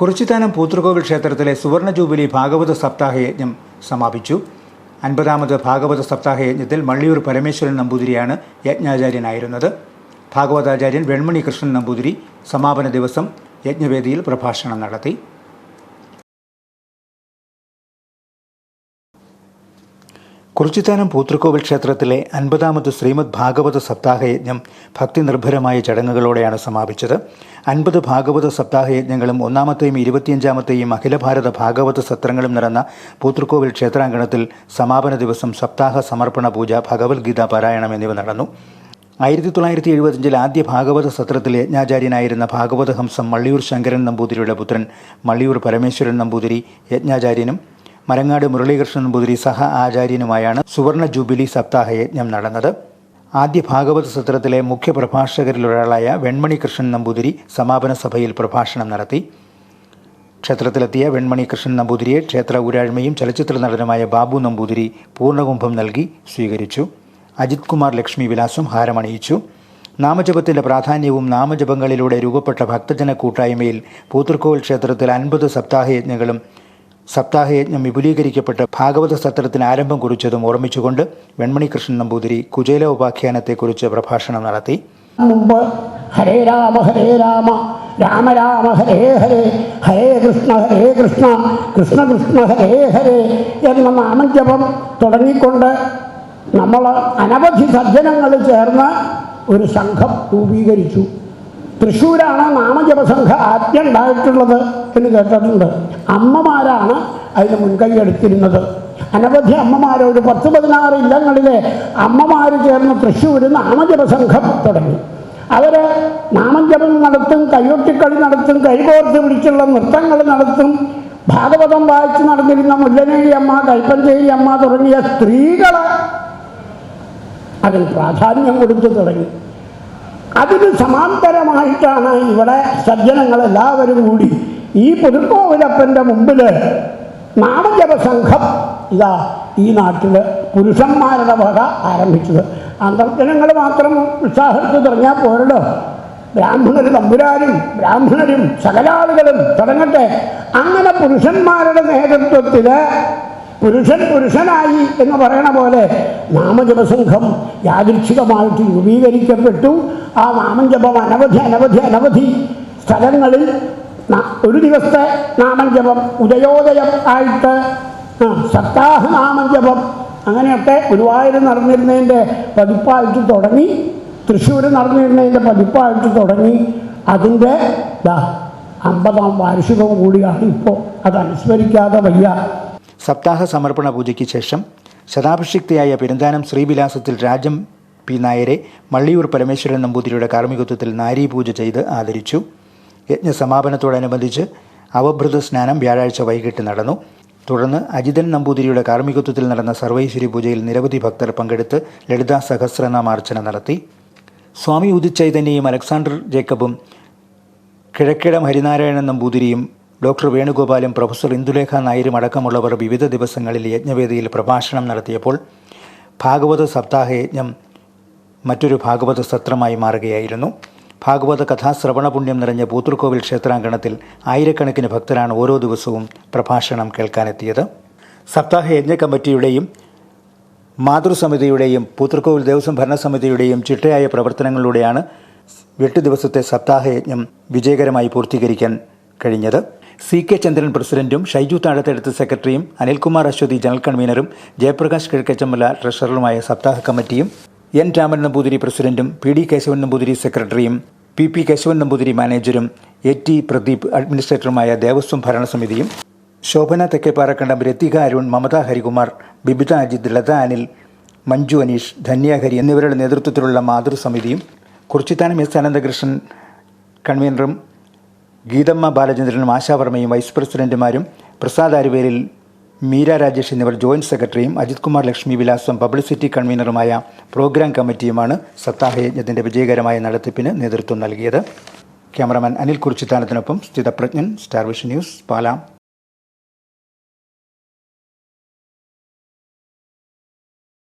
കുറിച്ചിത്താനം പൂത്തൃകോവിൽ ക്ഷേത്രത്തിലെ സുവർണ ജൂബിലി ഭാഗവത സപ്താഹ യജ്ഞം സമാപിച്ചു. അൻപതാമത് ഭാഗവത സപ്താഹ യജ്ഞത്തിൽ മള്ളിയൂർ പരമേശ്വരൻ നമ്പൂതിരിയാണ് യജ്ഞാചാര്യനായിരുന്നത്. ഭാഗവതാചാര്യൻ വെൺമണി കൃഷ്ണൻ നമ്പൂതിരി സമാപന ദിവസം യജ്ഞവേദിയിൽ പ്രഭാഷണം നടത്തി. കുറിച്ചിത്താനം പൂത്തൃക്കോവിൽ ക്ഷേത്രത്തിലെ അൻപതാമത് ശ്രീമദ് ഭാഗവത സപ്താഹയജ്ഞം ഭക്തിനിർഭരമായ ഭക്തി നിർഭരമായ ചടങ്ങുകളോടെയാണ് സമാപിച്ചത്. അൻപത് ഭാഗവത സപ്താഹയജ്ഞങ്ങളും ഒന്നാമത്തെയും ഇരുപത്തിയഞ്ചാമത്തെയും അഖില ഭാരത ഭാഗവത സത്രങ്ങളും നടന്ന പൂത്തൃക്കോവിൽ ക്ഷേത്രാങ്കണത്തിൽ സമാപന ദിവസം സപ്താഹ സമർപ്പണ പൂജ ഭഗവത്ഗീത പാരായണം എന്നിവ നടന്നു. ആയിരത്തി തൊള്ളായിരത്തി എഴുപത്തിയഞ്ചിൽ ആദ്യ ഭാഗവത സത്രത്തിൽ യജ്ഞാചാര്യനായിരുന്ന ഭാഗവതഹംസം മള്ളിയൂർ ശങ്കരൻ നമ്പൂതിരിയുടെ പുത്രൻ മള്ളിയൂർ പരമേശ്വരൻ നമ്പൂതിരി യജ്ഞാചാര്യനും മരങ്ങാട് മുരളീകൃഷ്ണൻ നമ്പൂതിരി സഹ ആചാര്യനുമായാണ് സുവർണ ജൂബിലി സപ്താഹ യജ്ഞം നടന്നത്. ആദ്യ ഭാഗവത സത്രത്തിലെ മുഖ്യ പ്രഭാഷകരിലൊരാളായ വെൺമണി കൃഷ്ണൻ നമ്പൂതിരി സമാപന സഭയിൽ പ്രഭാഷണം നടത്തി. ക്ഷേത്രത്തിലെത്തിയ വെൺമണി കൃഷ്ണൻ നമ്പൂതിരിയെ ക്ഷേത്ര ഊരാഴ്മയും ചലച്ചിത്ര നടനുമായ ബാബു നമ്പൂതിരി പൂർണകുംഭം നൽകി സ്വീകരിച്ചു. അജിത് കുമാർ ലക്ഷ്മി വിലാസും ഹാരമണിയിച്ചു. നാമജപത്തിന്റെ പ്രാധാന്യവും നാമജപങ്ങളിലൂടെ രൂപപ്പെട്ട ഭക്തജന കൂട്ടായ്മയിൽ പൂത്തൃക്കോവിൽ ക്ഷേത്രത്തിൽ അൻപത് സപ്താഹയജ്ഞങ്ങളും സപ്താഹയജ്ഞം വിപുലീകരിക്കപ്പെട്ട് ഭാഗവത സത്രത്തിന് ആരംഭം കുറിച്ചതും ഓർമ്മിച്ചുകൊണ്ട് വെൺമണി കൃഷ്ണൻ നമ്പൂതിരി കുചേല ഉപാഖ്യാനത്തെക്കുറിച്ച് പ്രഭാഷണം നടത്തി. മുമ്പ് ഹരേ രാമ ഹരേ രാമ രാമ രാമ ഹരേ ഹരേ ഹരേ കൃഷ്ണ ഹരേ കൃഷ്ണ കൃഷ്ണ കൃഷ്ണ ഹരേ ഹരേ എന്ന നാമജപം തുടങ്ങിക്കൊണ്ട് നമ്മൾ അനവധി സജ്ജനങ്ങൾ ചേർന്ന് ഒരു സംഘം രൂപീകരിച്ചു. തൃശ്ശൂരാണ് നാമജപസംഘ ആദ്യം ഉണ്ടായിട്ടുള്ളത് എന്ന് കേട്ടിട്ടുണ്ട്. അമ്മമാരാണ് അതിന് മുൻകൈ എടുത്തിരുന്നത്. അനവധി അമ്മമാർ ഒരു പത്ത് പതിനാറ് ഇല്ലങ്ങളിലെ അമ്മമാർ ചേർന്ന് തൃശ്ശൂർ നാമജപസംഘം തുടങ്ങി. അവർ നാമജപം നടത്തും കയ്യൊട്ടിക്കളി നടത്തും കൈകോർത്ത് പിടിച്ചുള്ള നൃത്തങ്ങൾ നടത്തും. ഭാഗവതം വായിച്ച് നടന്നിരുന്ന മുല്ലനേഴി അമ്മ കൈപ്പഞ്ചേരി അമ്മ തുടങ്ങിയ സ്ത്രീകളെ അതിന് പ്രാധാന്യം കൊടുത്തു തുടങ്ങി. അതിന് സമാന്തരമായിട്ടാണ് ഇവിടെ സജ്ജനങ്ങളെല്ലാവരും കൂടി ഈ പുതുക്കോവിലപ്പന്റെ മുമ്പിൽ നാമജപ സംഘം ഇതാ ഈ നാട്ടിൽ പുരുഷന്മാരുടെ വക ആരംഭിച്ചത്. അന്തർജനങ്ങൾ മാത്രം ഉത്സാഹത്തിൽ തുടങ്ങിയാൽ പോരല്ലോ. ബ്രാഹ്മണർ തമ്പുരാരും ബ്രാഹ്മണരും സകലാളുകളും തുടങ്ങട്ടെ. അങ്ങനെ പുരുഷന്മാരുടെ നേതൃത്വത്തിൽ പുരുഷൻ പുരുഷനായി എന്ന് പറയണ പോലെ നാമജപസംഘം യാദൃച്ഛികമായിട്ട് രൂപീകരിക്കപ്പെട്ടു. ആ നാമജപം അനവധി അനവധി അനവധി സ്ഥലങ്ങളിൽ ഒരു ദിവസത്തെ നാമജപം ഉദയോദയം ആയിട്ട് സപ്താഹ നാമജപം അങ്ങനെയൊക്കെ ഗുരുവായൂർ നടന്നിരുന്നതിന്റെ പതിപ്പായിട്ട് തുടങ്ങി തൃശ്ശൂർ നടന്നിരുന്നതിന്റെ പതിപ്പായിട്ട് തുടങ്ങി. അതിന്റെ അമ്പതാം വാർഷികവും കൂടിയാണ് ഇപ്പോൾ. അത് അനുസ്മരിക്കാതെ വയ്യ. സപ്താഹ സമർപ്പണ പൂജയ്ക്ക് ശേഷം ശതാഭിഷിക്തയായ പെരുന്താനം ശ്രീവിലാസത്തിൽ രാജം പി. നായരെ മള്ളിയൂർ പരമേശ്വരൻ നമ്പൂതിരിയുടെ കാർമ്മികത്വത്തിൽ നാരീ പൂജ ചെയ്ത് ആദരിച്ചു. യജ്ഞസമാപനത്തോടനുബന്ധിച്ച് അവഭൃത സ്നാനം വ്യാഴാഴ്ച വൈകിട്ട് നടന്നു. തുടർന്ന് അജിതൻ നമ്പൂതിരിയുടെ കാർമ്മികത്വത്തിൽ നടന്ന സർവൈശ്വരി പൂജയിൽ നിരവധി ഭക്തർ പങ്കെടുത്ത് ലളിതാ സഹസ്രനാമാർച്ചന നടത്തി. സ്വാമി ഉദിച്ചൈതന്യയും അലക്സാണ്ടർ ജേക്കബും കിഴക്കിടം ഹരിനാരായണൻ നമ്പൂതിരിയും ഡോക്ടർ വേണുഗോപാലും പ്രൊഫസർ ഇന്ദുലേഖ നായരും അടക്കമുള്ളവർ വിവിധ ദിവസങ്ങളിൽ യജ്ഞവേദിയിൽ പ്രഭാഷണം നടത്തിയപ്പോൾ ഭാഗവത സപ്താഹ യജ്ഞം മറ്റൊരു ഭാഗവത സത്രമായി മാറുകയായിരുന്നു. ഭാഗവത കഥാശ്രവണ പുണ്യം നിറഞ്ഞ പൂത്തൃക്കോവിൽ ക്ഷേത്രാങ്കണത്തിൽ ആയിരക്കണക്കിന് ഭക്തരാണ് ഓരോ ദിവസവും പ്രഭാഷണം കേൾക്കാനെത്തിയത്. സപ്താഹ യജ്ഞ കമ്മിറ്റിയുടെയും മാതൃസമിതിയുടെയും പൂത്തൃക്കോവിൽ ദേവസ്വം ഭരണസമിതിയുടെയും ചിട്ടയായ പ്രവർത്തനങ്ങളിലൂടെയാണ് എട്ട് ദിവസത്തെ സപ്താഹയജ്ഞം വിജയകരമായി പൂർത്തീകരിക്കാൻ കഴിഞ്ഞത്. സി കെ ചന്ദ്രൻ പ്രസിഡന്റും ഷൈജു താഴത്തെടുത്ത് സെക്രട്ടറിയും അനിൽകുമാർ അശ്വതി ജനറൽ കൺവീനറും ജയപ്രകാശ് കിഴക്കച്ചമ്മല ട്രഷററുമായ സപ്താഹ കമ്മിറ്റിയും എൻ രാമൻ നമ്പൂതിരി പ്രസിഡന്റും പി ഡി കേശവൻ നമ്പൂതിരി സെക്രട്ടറിയും പി പി കേശവൻ നമ്പൂതിരി മാനേജരും എ ടി പ്രദീപ് അഡ്മിനിസ്ട്രേറ്ററുമായ ദേവസ്വം ഭരണസമിതിയും ശോഭന തെക്കേപ്പാറക്കണ്ടം രത്തിക അരുൺ മമത ഹരികുമാർ ബിബിത അജിത് ലത അനിൽ മഞ്ജു അനീഷ് ധന്യാഹരി എന്നിവരുടെ നേതൃത്വത്തിലുള്ള മാതൃസമിതിയും കുറിച്ചിത്താനം എസ് അനന്തകൃഷ്ണൻ കൺവീനറും ഗീതമ്മ ബാലചന്ദ്രനും ആശാവർമ്മയും വൈസ് പ്രസിഡന്റുമാരും പ്രസാദ് ആരുവേലിൽ മീര രാജേഷ് എന്നിവർ ജോയിന്റ് സെക്രട്ടറിയും അജിത് കുമാർ ലക്ഷ്മി വിലാസം പബ്ലിസിറ്റി കൺവീനറുമായ പ്രോഗ്രാം കമ്മിറ്റിയുമാണ് സപ്താഹയജ്ഞത്തിന്റെ വിജയകരമായ നടത്തിപ്പിന് നേതൃത്വം നൽകിയത്. ക്യാമറമാൻ അനിൽ കുറിച്ചിത്താനത്തിനൊപ്പം സ്ഥിതപ്രജ്ഞൻ സ്റ്റാർ വിഷൻ ന്യൂസ് പാലാം.